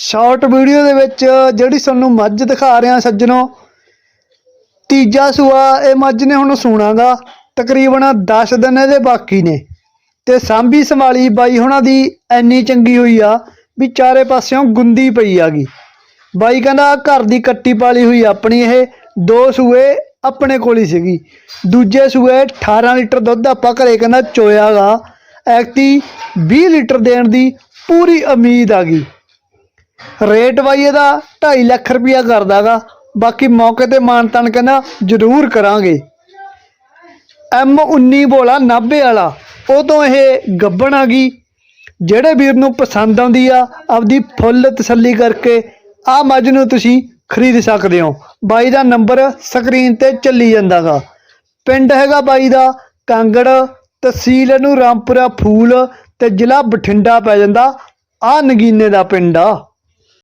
Short video ਦੇ ਵਿੱਚ ਜਿਹੜੀ ਤੁਹਾਨੂੰ ਮੱਝ ਦਿਖਾ ਰਿਹਾ ਸੱਜਣੋ, ਤੀਜਾ ਸੂਆ, ਇਹ ਮੱਝ ਨੇ ਹੁਣ ਸੂਣਾਗਾ। ਤਕਰੀਬਨ 10 ਦਿਨ ਇਹਦੇ ਬਾਕੀ ਨੇ। ਤੇ ਸਾਂਭੀ ਸੰਭਾਲੀ ਬਾਈ ਹੁਣਾਂ ਦੀ ਐਨੀ ਚੰਗੀ ਹੋਈ ਆ ਵੀ ਚਾਰੇ ਪਾਸਿਓਂ ਗੁੰਦੀ ਪਈ ਆਗੀ ਬਾਈ ਕਹਿੰਦਾ ਘਰ ਦੀ ਕੱਟੀ ਪਾਲੀ ਹੋਈ ਆਪਣੀ, ਇਹ ਦੋ ਸੂਏ ਆਪਣੇ ਕੋਲ ਹੀ ਸੀਗੀ। ਦੂਜੇ ਸੂਏ 18 ਲੀਟਰ ਦੁੱਧ ਆਪਾਂ ਘਰੇ ਕਹਿੰਦਾ ਚੋਇਆਗਾ। ਐਕਟੀ 20 ਲੀਟਰ ਦੇਣ ਦੀ ਪੂਰੀ ਉਮੀਦ ਆ ਗਈ। ਰੇਟ ਬਾਈ ਇਹਦਾ 2.5 ਲੱਖ ਰੁਪਇਆ ਕਰਦਾਗਾ। ਬਾਕੀ ਮੌਕੇ ਤੇ ਮਾਨਤਨ ਕਹਿੰਦਾ, ਜ਼ਰੂਰ ਕਰਾਂਗੇ। ਐਮ 19 ਬੋਲਾ 90 ਵਾਲਾ, ਉਹ ਤੋਂ ਇਹ ਗੱਬਣ ਆ ਗਈ। ਜਿਹੜੇ ਵੀਰ ਨੂੰ ਪਸੰਦ ਆਉਂਦੀ ਆ, ਆਪਦੀ ਫੁੱਲ ਤਸੱਲੀ ਕਰਕੇ ਆ ਮੱਝ ਨੂੰ ਤੁਸੀਂ ਖਰੀਦ ਸਕਦੇ ਹੋ। ਬਾਈ ਦਾ ਨੰਬਰ ਸਕਰੀਨ ਤੇ ਚੱਲੀ ਜਾਂਦਾਗਾ। ਪਿੰਡ ਹੈਗਾ ਬਾਈ ਦਾ ਕਾਂਗੜ, ਤਹਿਸੀਲ ਨੂੰ ਰਾਮਪੁਰਾ ਫੂਲ ਤੇ ਜ਼ਿਲ੍ਹਾ ਬਠਿੰਡਾ ਪੈ ਜਾਂਦਾ। ਆ ਨਗੀਨੇ ਦਾ ਪਿੰਡ ਆ।